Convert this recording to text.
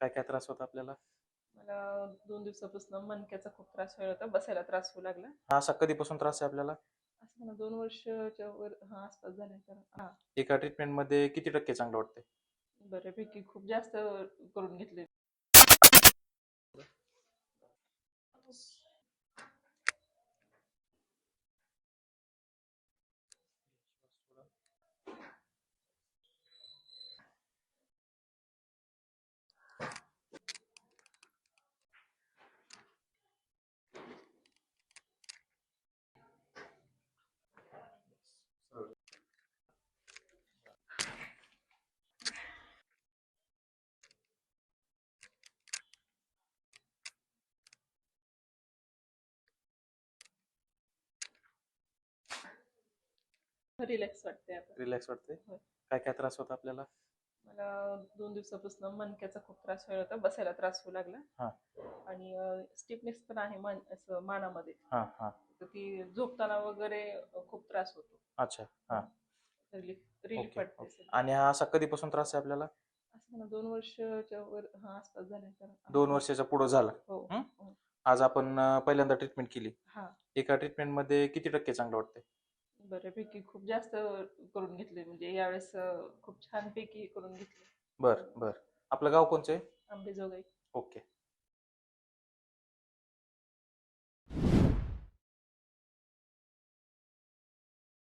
काय काय त्रास होता आपल्याला? मला दोन दिवसापासून मणक्याचा खूप त्रास व्हायला होता बसायला त्रास होऊ लागला. हा असा कधीपासून त्रास आहे आपल्याला? असं मला दोन वर्षाच्या वर हा आसपास झालाय तर हा. एका ट्रीटमेंटमध्ये किती टक्के चांगलं वाटतंय? बऱ्यापैकी खूप जास्त करून घेतले रिलॅक्स वाटते आता. रिलॅक्स वाटतंय? होय. काय काय त्रास होता आपल्याला? मला दोन दिवसापासून मणक्याचा खूप त्रास व्हायला होता बसायला त्रास होऊ लागला. हा. आणि स्टिफनेस पण आहे मान असं मानामध्ये. हा हा. तर ती झोपताना वगैरे खूप त्रास होतो. अच्छा हा. रिलीफ वाटते. आणि हा असा कधीपासून त्रास आहे आपल्याला? असं मला दोन वर्षाच्या वर हा आसपास झालाय तर. दोन वर्षाच्या पुढे झाला. हो हं? हो. आज आपण अं, पहिल्यांदा ट्रीटमेंट केली. हा. एका ट्रीटमेंटमध्ये किती टक्के चांगलं वाटतंय? बऱ्यापैकी खूप जास्त करून घेतले. म्हणजे यावेळेस खूप छानपैकी करून घेतले. बर बर. आपलं गाव कोणचं आहे? आंबेजोगाई. ओके.